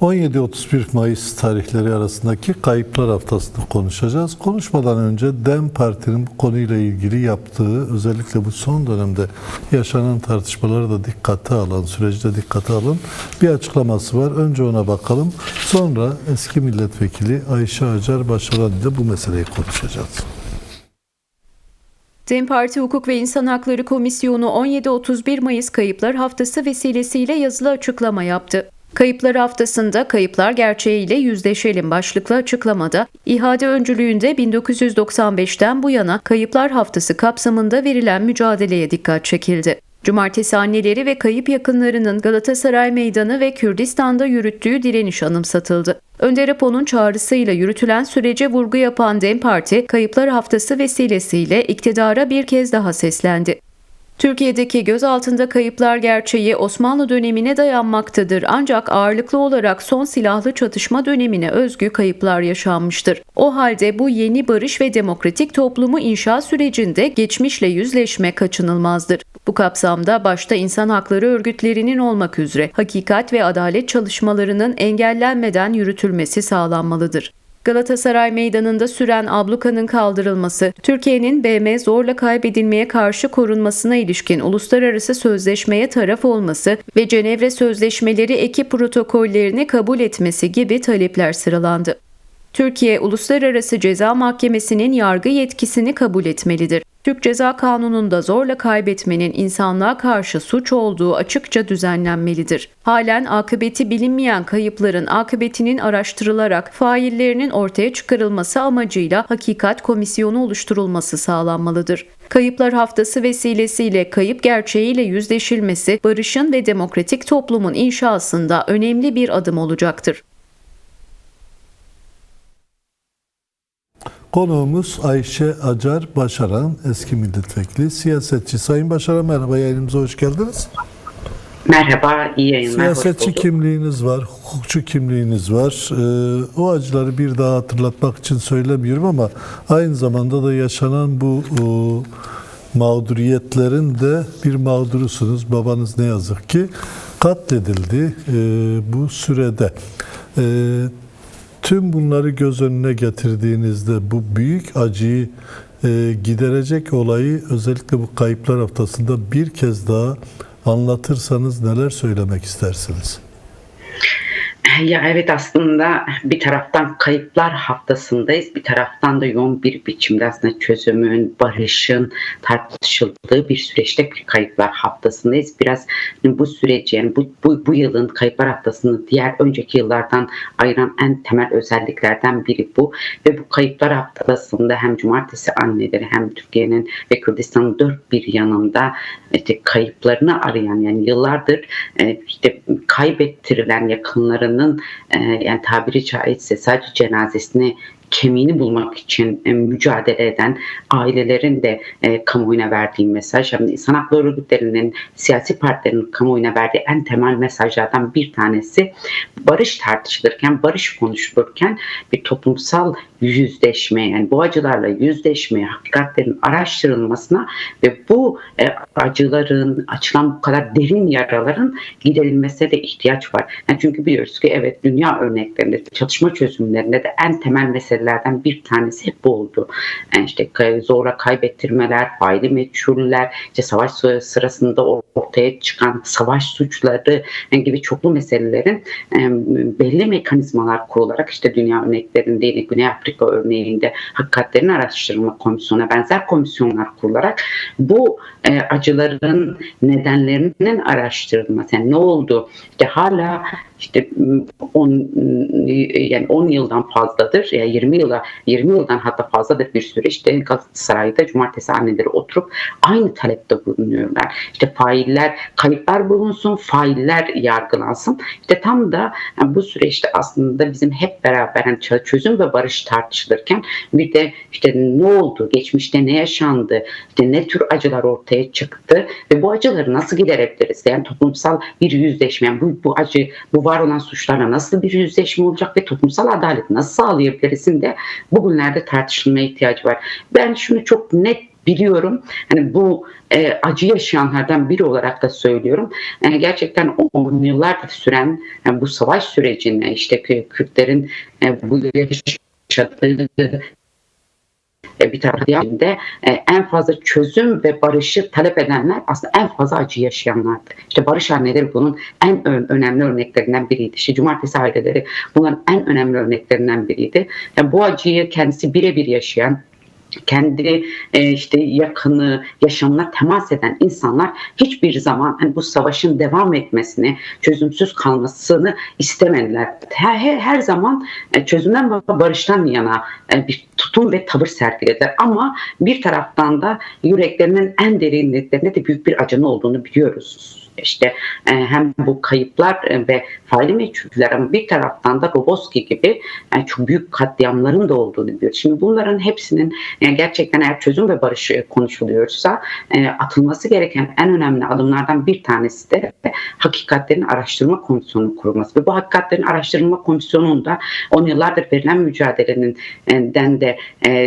17-31 Mayıs tarihleri arasındaki kayıplar haftasını konuşacağız. Konuşmadan önce DEM Parti'nin bu konuyla ilgili yaptığı, özellikle bu son dönemde yaşanan tartışmaları da dikkate alan, süreci de dikkate alan bir açıklaması var. Önce ona bakalım. Sonra eski milletvekili Ayşe Acar Başaran ile bu meseleyi konuşacağız. DEM Parti Hukuk ve İnsan Hakları Komisyonu 17-31 Mayıs Kayıplar Haftası vesilesiyle yazılı açıklama yaptı. Kayıplar haftasında kayıplar gerçeğiyle yüzleşelim başlıklı açıklamada İHA'de öncülüğünde 1995'ten bu yana Kayıplar Haftası kapsamında verilen mücadeleye dikkat çekildi. Cumartesi anneleri ve kayıp yakınlarının Galatasaray Meydanı ve Kürdistan'da yürüttüğü direniş anımsatıldı. Önder Apo'nun çağrısıyla yürütülen sürece vurgu yapan DEM Parti, Kayıplar Haftası vesilesiyle iktidara bir kez daha seslendi. Türkiye'deki gözaltında kayıplar gerçeği Osmanlı dönemine dayanmaktadır ancak ağırlıklı olarak son silahlı çatışma dönemine özgü kayıplar yaşanmıştır. O halde bu yeni barış ve demokratik toplumu inşa sürecinde geçmişle yüzleşme kaçınılmazdır. Bu kapsamda başta insan hakları örgütlerinin olmak üzere hakikat ve adalet çalışmalarının engellenmeden yürütülmesi sağlanmalıdır. Galatasaray Meydanı'nda süren ablukanın kaldırılması, Türkiye'nin BM zorla kaybedilmeye karşı korunmasına ilişkin uluslararası sözleşmeye taraf olması ve Cenevre Sözleşmeleri eki protokollerini kabul etmesi gibi talepler sıralandı. Türkiye, Uluslararası Ceza Mahkemesi'nin yargı yetkisini kabul etmelidir. Türk Ceza Kanunu'nda zorla kaybetmenin insanlığa karşı suç olduğu açıkça düzenlenmelidir. Halen akıbeti bilinmeyen kayıpların akıbetinin araştırılarak faillerinin ortaya çıkarılması amacıyla hakikat komisyonu oluşturulması sağlanmalıdır. Kayıplar Haftası vesilesiyle kayıp gerçeğiyle yüzleşilmesi barışın ve demokratik toplumun inşasında önemli bir adım olacaktır. Konuğumuz Ayşe Acar Başaran, eski milletvekili, siyasetçi. Sayın Başaran merhaba, yayınımıza hoş geldiniz. Merhaba, iyi yayınlar. Siyasetçi kimliğiniz var, hukukçu kimliğiniz var. Ee, o acıları bir daha hatırlatmak için söylemiyorum ama aynı zamanda da yaşanan bu o, mağduriyetlerin de bir mağdurusunuz. Babanız ne yazık ki katledildi e, bu sürede. E, tüm bunları göz önüne getirdiğinizde bu büyük acıyı e, giderecek olayı özellikle bu kayıplar haftasında bir kez daha anlatırsanız neler söylemek istersiniz? Ya evet aslında bir taraftan kayıplar haftasındayız. Bir taraftan da yoğun bir biçimde aslında çözümün, barışın tartışıldığı bir süreçte bir kayıplar haftasındayız. Biraz bu süreci yani bu, bu, bu yılın kayıplar haftasını diğer önceki yıllardan ayıran en temel özelliklerden biri bu. Ve bu kayıplar haftasında hem cumartesi anneleri hem Türkiye'nin ve Kürdistan'ın dört bir yanında işte kayıplarını arayan yani yıllardır işte kaybettirilen yakınlarının yani tabiri caizse sadece cenazesini kemiğini bulmak için e, mücadele eden ailelerin de e, kamuoyuna verdiği mesaj, hem insan hakları örgütlerinin, siyasi partilerin kamuoyuna verdiği en temel mesajlardan bir tanesi barış tartışılırken, barış konuşulurken bir toplumsal yüzleşme yani bu acılarla yüzleşmeye, hakikatlerin araştırılmasına ve bu e, acıların, açılan bu kadar derin yaraların giderilmesine de ihtiyaç var. Yani çünkü biliyoruz ki evet dünya örneklerinde, çatışma çözümlerinde de en temel meselelerden bir tanesi hep bu oldu. Yani işte zorla kaybettirmeler, faili meçhuller, işte savaş sırasında ortaya çıkan savaş suçları gibi çoklu meselelerin e, belli mekanizmalar kurularak işte dünya örneklerinde Güney Afrika örneğinde hakikatlerin araştırma komisyonuna benzer komisyonlar kurularak bu e, acıların nedenlerinin araştırılması. Yani ne oldu? İşte hala işte 10 yani 10 yıldan fazladır ya yani 20 yıla 20 yıldan hatta fazladır bir süreçte Galatasaray'da cumartesi anneleri oturup aynı talepte bulunuyorlar. İşte failler kayıplar bulunsun, failler yargılansın. İşte tam da yani bu süreçte aslında bizim hep beraber yani çözüm ve barış tartışılırken bir de işte ne oldu, geçmişte ne yaşandı, işte ne tür acılar ortaya çıktı ve bu acıları nasıl giderebiliriz? Yani toplumsal bir yüzleşme, yani bu, bu acı, bu var olan suçlarla nasıl bir yüzleşme olacak ve toplumsal adalet nasıl sağlayabilirizin de bugünlerde tartışılmaya ihtiyacı var. Ben şunu çok net biliyorum. Hani bu e, acı yaşayanlardan biri olarak da söylüyorum. E, gerçekten on yıllardır süren yani bu savaş sürecinde işte Kürtlerin e, bu yaşadığı bir tarafta e, en fazla çözüm ve barışı talep edenler aslında en fazla acı yaşayanlardı. İşte barış anneleri bunun en önemli örneklerinden biriydi. İşte cumartesi aileleri bunların en önemli örneklerinden biriydi. Yani bu acıyı kendisi birebir yaşayan kendi e, işte yakını, yaşamına temas eden insanlar hiçbir zaman hani bu savaşın devam etmesini, çözümsüz kalmasını istemediler. Her, her, zaman e, çözümden barıştan yana e, bir tutum ve tavır sergilediler. Ama bir taraftan da yüreklerinin en derinliklerinde de büyük bir acının olduğunu biliyoruz işte e, hem bu kayıplar e, ve faili meçhuller ama bir taraftan da Roboski gibi yani çok büyük katliamların da olduğunu biliyoruz. Şimdi bunların hepsinin gerçekten eğer çözüm ve barış konuşuluyorsa e, atılması gereken en önemli adımlardan bir tanesi de hakikatlerin araştırma komisyonu kurulması. Ve bu hakikatlerin araştırma komisyonunda 10 yıllardır verilen mücadelenin den de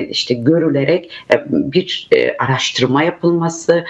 işte görülerek bir araştırma yapılması,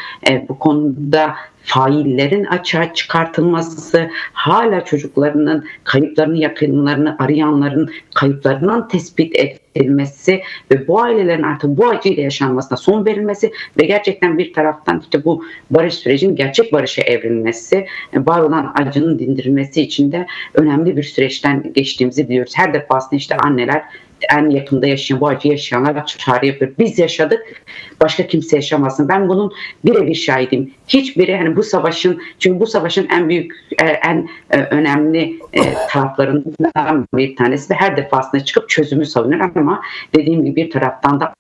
bu konuda faillerin açığa çıkartılması, hala çocuklarının kayıplarını, yakınlarını arayanların kayıplarının tespit edilmesi ve bu ailelerin artık bu acıyla yaşanmasına son verilmesi ve gerçekten bir taraftan işte bu barış sürecinin gerçek barışa evrilmesi, var olan acının dindirilmesi için de önemli bir süreçten geçtiğimizi biliyoruz. Her defasında işte anneler en yakında yaşayan, bu acı yaşayanlar çağrı yapıyor. Biz yaşadık, başka kimse yaşamasın. Ben bunun birebir şahidim. Hiçbiri hani bu savaşın, çünkü bu savaşın en büyük, e, en e, önemli e, taraflarından bir tanesi de her defasında çıkıp çözümü savunur ama dediğim gibi bir taraftan da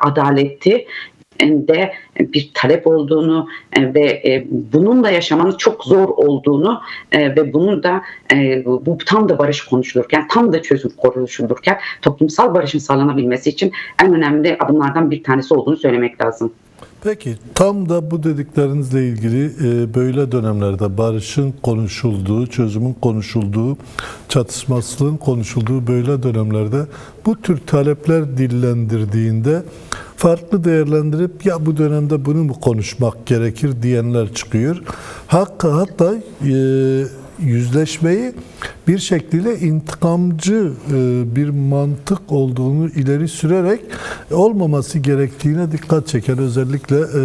adaleti de bir talep olduğunu e, ve e, bununla yaşamanın çok zor olduğunu e, ve bunun da bu tam da barış konuşulurken, tam da çözüm konuşulurken toplumsal barışın sağlanabilmesi için en önemli adımlardan bir tanesi olduğunu söylemek lazım. Peki tam da bu dediklerinizle ilgili e, böyle dönemlerde barışın konuşulduğu, çözümün konuşulduğu, çatışmasızlığın konuşulduğu böyle dönemlerde bu tür talepler dillendirdiğinde farklı değerlendirip ya bu dönemde bunu mu konuşmak gerekir diyenler çıkıyor. Hatta hatta e, yüzleşmeyi bir şekilde intikamcı e, bir mantık olduğunu ileri sürerek olmaması gerektiğine dikkat çeken özellikle e,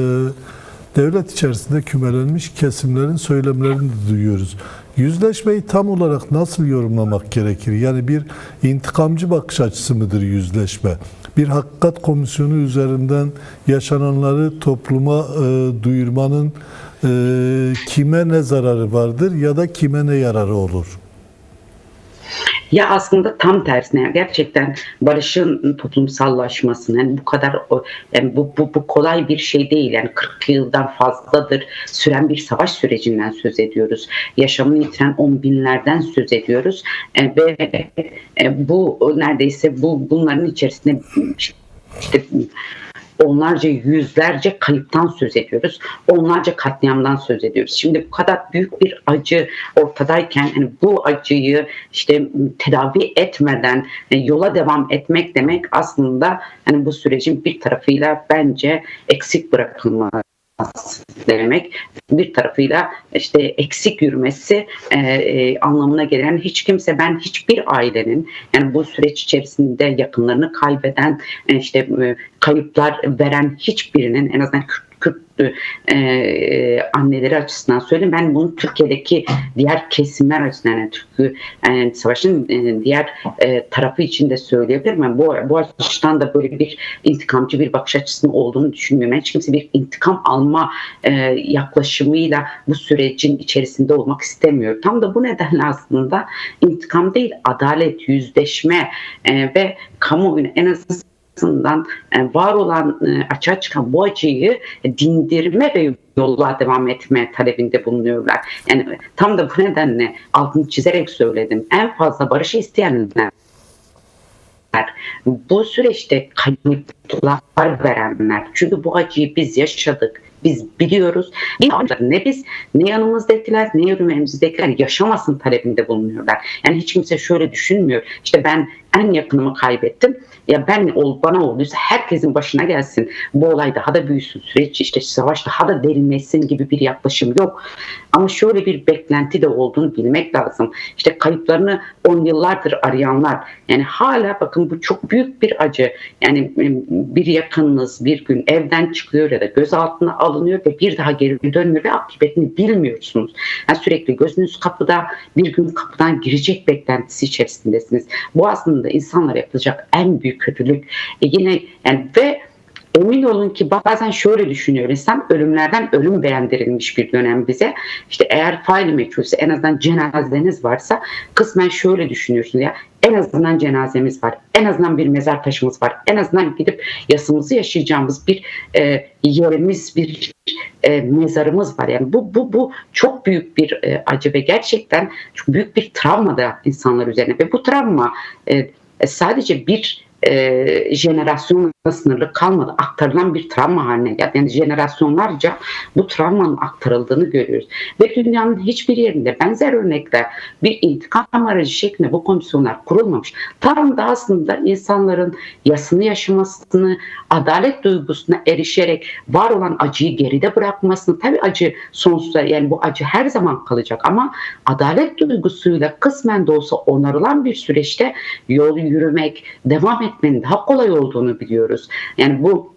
devlet içerisinde kümelenmiş kesimlerin söylemlerini duyuyoruz. Yüzleşmeyi tam olarak nasıl yorumlamak gerekir? Yani bir intikamcı bakış açısı mıdır yüzleşme? Bir hakikat komisyonu üzerinden yaşananları topluma e, duyurmanın e, kime ne zararı vardır ya da kime ne yararı olur? Ya aslında tam tersine gerçekten barışın toplumsallaşmasının yani bu kadar yani bu, bu, bu kolay bir şey değil. Yani 40 yıldan fazladır süren bir savaş sürecinden söz ediyoruz. Yaşamını yitiren on binlerden söz ediyoruz. E, ve e, bu neredeyse bu bunların içerisinde işte onlarca yüzlerce kayıptan söz ediyoruz. Onlarca katliamdan söz ediyoruz. Şimdi bu kadar büyük bir acı ortadayken yani bu acıyı işte tedavi etmeden e, yola devam etmek demek aslında hani bu sürecin bir tarafıyla bence eksik bırakılması demek bir tarafıyla işte eksik yürümesi e, e, anlamına gelen hiç kimse ben hiçbir ailenin yani bu süreç içerisinde yakınlarını kaybeden e, işte e, kayıplar veren hiçbirinin en azından Kürt e, anneleri açısından söyleyeyim. Ben bunu Türkiye'deki diğer kesimler açısından yani Türkiye yani savaşın e, diğer e, tarafı için de söyleyebilirim. Yani bu, bu açıdan da böyle bir intikamcı bir bakış açısının olduğunu düşünmüyorum. Hiç kimse bir intikam alma e, yaklaşımıyla bu sürecin içerisinde olmak istemiyor. Tam da bu nedenle aslında intikam değil adalet, yüzleşme e, ve kamuoyunu en azından açısından e, var olan e, açığa çıkan bu acıyı dindirme ve yolla devam etme talebinde bulunuyorlar. Yani tam da bu nedenle altını çizerek söyledim. En fazla barışı isteyenler bu süreçte kayıplar verenler. Çünkü bu acıyı biz yaşadık. Biz biliyoruz. Ne biz ne yanımızdakiler ne yürümemizdekiler yaşamasın talebinde bulunuyorlar. Yani hiç kimse şöyle düşünmüyor. İşte ben en yakınımı kaybettim. Ya ben ol, bana olduysa herkesin başına gelsin. Bu olay daha da büyüsün. Süreç işte savaş daha da derinleşsin gibi bir yaklaşım yok. Ama şöyle bir beklenti de olduğunu bilmek lazım. İşte kayıplarını on yıllardır arayanlar yani hala bakın bu çok büyük bir acı. Yani bir yakınınız bir gün evden çıkıyor ya da gözaltına alınıyor ve bir daha geri dönmüyor ve akıbetini bilmiyorsunuz. Yani sürekli gözünüz kapıda bir gün kapıdan girecek beklentisi içerisindesiniz. Bu aslında insanlara yapılacak en büyük kötülük. E yine yani ve Emin olun ki bazen şöyle düşünüyor insan ölümlerden ölüm beğendirilmiş bir dönem bize. İşte eğer fail meçhulse en azından cenazeniz varsa kısmen şöyle düşünüyorsunuz ya en azından cenazemiz var. En azından bir mezar taşımız var. En azından gidip yasımızı yaşayacağımız bir e, yerimiz, bir e, mezarımız var. Yani bu bu bu çok büyük bir e, acı ve gerçekten çok büyük bir travma da insanlar üzerine ve bu travma e, sadece bir e, jenerasyonla sınırlı kalmadı. Aktarılan bir travma haline geldi. Yani jenerasyonlarca bu travmanın aktarıldığını görüyoruz. Ve dünyanın hiçbir yerinde benzer örnekler bir intikam aracı şeklinde bu komisyonlar kurulmamış. Tam da aslında insanların yasını yaşamasını, adalet duygusuna erişerek var olan acıyı geride bırakmasını, tabii acı sonsuza yani bu acı her zaman kalacak ama adalet duygusuyla kısmen de olsa onarılan bir süreçte yol yürümek, devam etmenin daha kolay olduğunu biliyoruz. Yani bu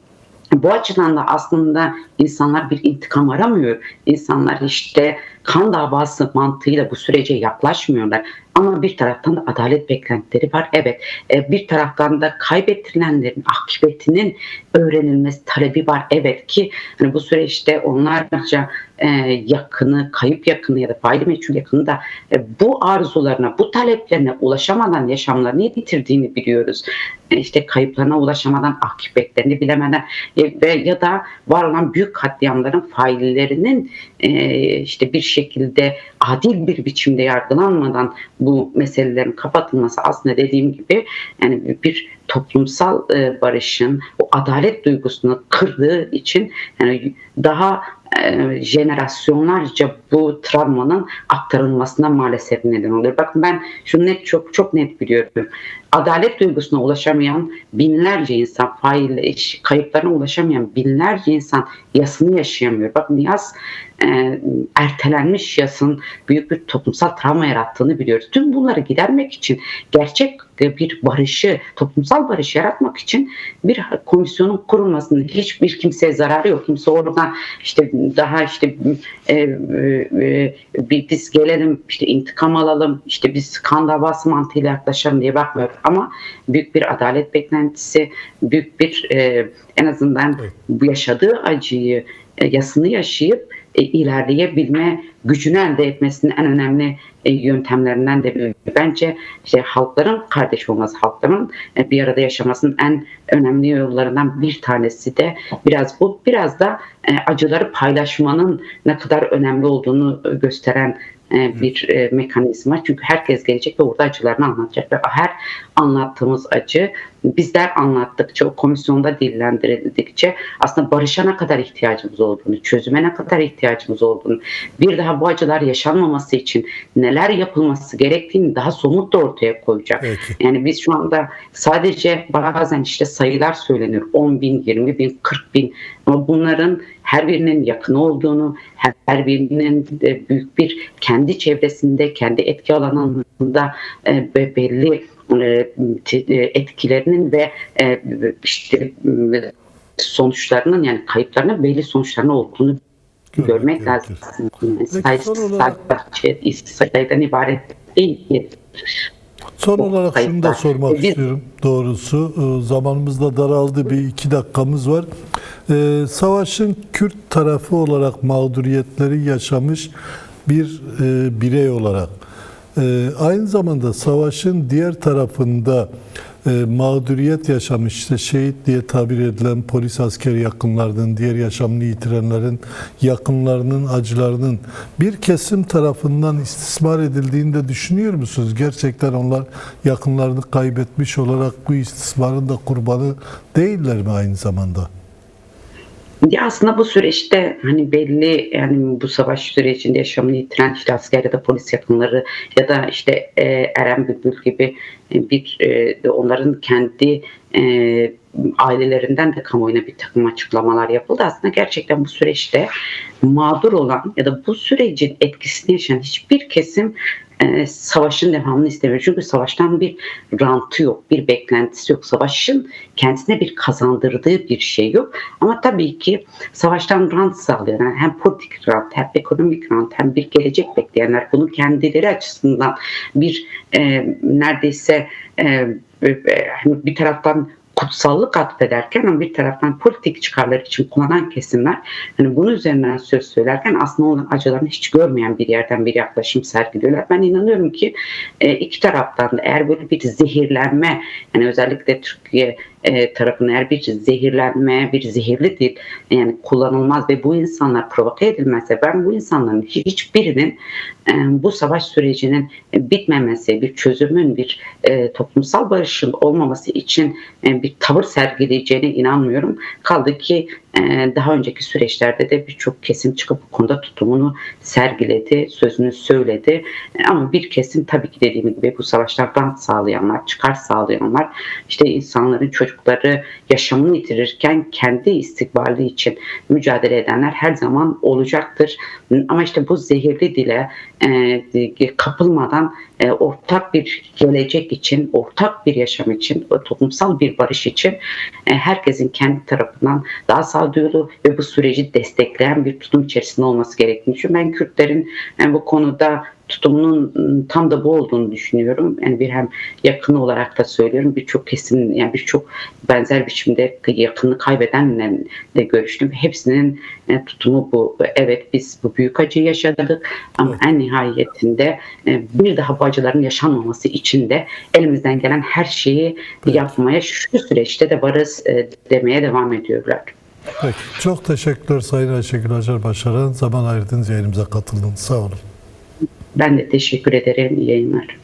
bu açıdan da aslında insanlar bir intikam aramıyor. İnsanlar işte kan davası mantığıyla bu sürece yaklaşmıyorlar. Ama bir taraftan da adalet beklentileri var. Evet e, bir taraftan da kaybettirilenlerin akıbetinin öğrenilmesi talebi var. Evet ki hani bu süreçte onlarca e, yakını, kayıp yakını ya da faili meçhul yakını da e, bu arzularına, bu taleplerine ulaşamadan yaşamlarını yitirdiğini biliyoruz. İşte kayıplarına ulaşamadan, akıbetlerini bilemeden ve ya da var olan büyük katliamların faillerinin işte bir şekilde adil bir biçimde yargılanmadan bu meselelerin kapatılması aslında dediğim gibi yani bir toplumsal barışın o adalet duygusunu kırdığı için yani daha jenerasyonlarca bu travmanın aktarılmasına maalesef neden oluyor. Bakın ben şunu net çok çok net biliyorum. Adalet duygusuna ulaşamayan binlerce insan, fail kayıplarına ulaşamayan binlerce insan yasını yaşayamıyor. Bakın yas e, ertelenmiş yasın büyük bir toplumsal travma yarattığını biliyoruz. Tüm bunları gidermek için gerçek bir barışı, toplumsal barış yaratmak için bir komisyonun kurulmasının hiçbir kimseye zararı yok. Kimse oradan işte daha işte e, e, e, biz gelelim işte intikam alalım işte biz kan davası mantığıyla yaklaşalım diye bakmıyor. Ama büyük bir adalet beklentisi, büyük bir e, en azından bu yaşadığı acıyı, e, yasını yaşayıp e, ilerleyebilme gücünü elde etmesinin en önemli yöntemlerinden de. Bence işte halkların kardeş olması, halkların e, bir arada yaşamasının en önemli yollarından bir tanesi de biraz bu, biraz da e, acıları paylaşmanın ne kadar önemli olduğunu e, gösteren e, bir e, mekanizma. Çünkü herkes gelecek ve orada acılarını anlatacak ve her anlattığımız acı bizler anlattıkça, o komisyonda dillendirildikçe aslında barışa ne kadar ihtiyacımız olduğunu, çözüme ne kadar ihtiyacımız olduğunu, bir daha bu acılar yaşanmaması için neler yapılması gerektiğini daha somut da ortaya koyacak. Peki. Yani biz şu anda sadece bazen işte sayılar söylenir. 10 bin, 20 bin, 40 bin ama bunların her birinin yakın olduğunu, her birinin büyük bir kendi çevresinde, kendi etki alanında e, be- belli e, e, etkilerinin ve e, işte e, sonuçlarının yani kayıplarının belli sonuçlarının olduğunu Görmek görmek lazım. Sadece sayıdan ibaret değil ki. Son olarak şunu da kayıplar. sormak Biz- istiyorum doğrusu. Ee, Zamanımız da daraldı. Bir iki dakikamız var. Ee, savaşın Kürt tarafı olarak mağduriyetleri yaşamış bir e, birey olarak e, aynı zamanda savaşın diğer tarafında e, mağduriyet yaşamış işte şehit diye tabir edilen polis asker yakınlarının diğer yaşamını yitirenlerin yakınlarının acılarının bir kesim tarafından istismar edildiğini de düşünüyor musunuz? Gerçekten onlar yakınlarını kaybetmiş olarak bu istismarın da kurbanı değiller mi aynı zamanda? Ya aslında bu süreçte hani belli yani bu savaş sürecinde yaşamını yitiren işte asker ya da polis yakınları ya da işte e, Eren Bülbül gibi e, bir e, onların kendi e, ailelerinden de kamuoyuna bir takım açıklamalar yapıldı. Aslında gerçekten bu süreçte mağdur olan ya da bu sürecin etkisini yaşayan hiçbir kesim e, savaşın devamını istemiyor. Çünkü savaştan bir rantı yok, bir beklentisi yok. Savaşın kendisine bir kazandırdığı bir şey yok. Ama tabii ki savaştan rant sağlayan yani hem politik rant hem ekonomik rant hem bir gelecek bekleyenler bunu kendileri açısından bir e, neredeyse e, e, bir taraftan kutsallık atfederken ama bir taraftan politik çıkarlar için kullanan kesimler hani bunun üzerinden söz söylerken aslında onun acılarını hiç görmeyen bir yerden bir yaklaşım sergiliyorlar. Ben inanıyorum ki e, iki taraftan da eğer böyle bir zehirlenme yani özellikle Türkiye e, tarafından eğer bir zehirlenme, bir zehirli dil yani kullanılmaz ve bu insanlar provoke edilmezse ben bu insanların hiçbirinin e, bu savaş sürecinin bitmemesi, bir çözümün, bir e, toplumsal barışın olmaması için e, bir tavır sergileyeceğine inanmıyorum. Kaldı ki e, daha önceki süreçlerde de birçok kesim çıkıp bu konuda tutumunu sergiledi, sözünü söyledi. E, ama bir kesim tabii ki dediğim gibi bu savaşlardan sağlayanlar, çıkar sağlayanlar, işte insanların çocukları yaşamını yitirirken kendi istikbali için mücadele edenler her zaman olacaktır. Ama işte bu zehirli dile e, kapılmadan e, ortak bir gelecek için, ortak bir yaşam için, toplumsal bir barış için e, herkesin kendi tarafından daha sağduyulu ve bu süreci destekleyen bir tutum içerisinde olması gerektiğini düşünüyorum. Ben Kürtlerin yani bu konuda tutumunun ıı, tam da bu olduğunu düşünüyorum. Yani bir hem yakın olarak da söylüyorum. Birçok kesim yani birçok benzer biçimde yakını kaybedenle de görüştüm. Hepsinin e, tutumu bu. Evet biz bu büyük acıyı yaşadık ama en nihayetinde e, bir daha bu acıların yaşanmaması için de elimizden gelen her şeyi yapmaya şu süreçte de varız e, demeye devam ediyorlar. Peki. Çok teşekkürler Sayın Ayşegül Acar Başaran. Zaman ayırdınız yayınımıza katıldınız. Sağ olun. Ben de teşekkür ederim. İyi yayınlar.